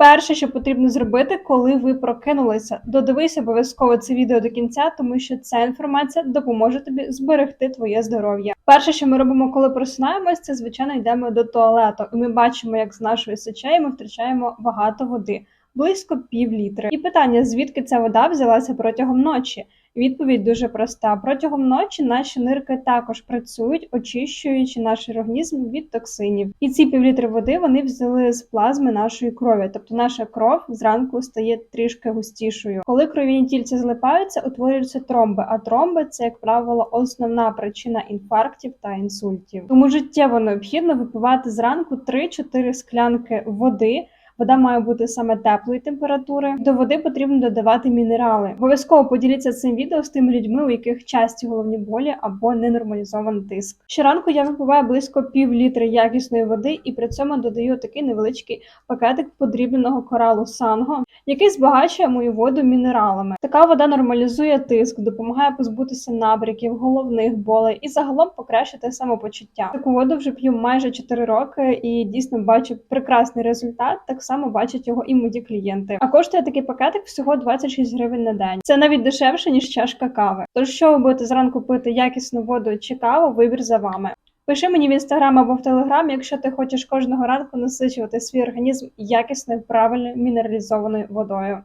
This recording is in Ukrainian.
Перше, що потрібно зробити, коли ви прокинулися, додивись обов'язково це відео до кінця, тому що ця інформація допоможе тобі зберегти твоє здоров'я. Перше, що ми робимо, коли просинаємось, це звичайно йдемо до туалету, і ми бачимо, як з нашої сечеї ми втрачаємо багато води, близько пів літри. І питання, звідки ця вода взялася протягом ночі? Відповідь дуже проста. Протягом ночі наші нирки також працюють, очищуючи наш організм від токсинів. І ці півлітри води вони взяли з плазми нашої крові. Тобто наша кров зранку стає трішки густішою. Коли кров'яні тільця злипаються, утворюються тромби. А тромби це, як правило, основна причина інфарктів та інсультів. Тому життєво необхідно випивати зранку 3-4 склянки води. Вода має бути саме теплої температури. До води потрібно додавати мінерали. Обов'язково поділіться цим відео з тими людьми, у яких часті головні болі або ненормалізований тиск. Щоранку я випиваю близько пів літри якісної води і при цьому додаю такий невеличкий пакетик подрібненого коралу санго, який збагачує мою воду мінералами. Така вода нормалізує тиск, допомагає позбутися набряків, головних болей і загалом покращити самопочуття. Таку воду вже п'ю майже 4 роки і дійсно бачу прекрасний результат. Так само бачать його і мої клієнти. А коштує такий пакетик всього 26 гривень на день. Це навіть дешевше ніж чашка кави. Тож, що ви будете зранку пити якісну воду чи каву, вибір за вами. Пиши мені в інстаграм або в телеграм, якщо ти хочеш кожного ранку насичувати свій організм якісною правильною мінералізованою водою.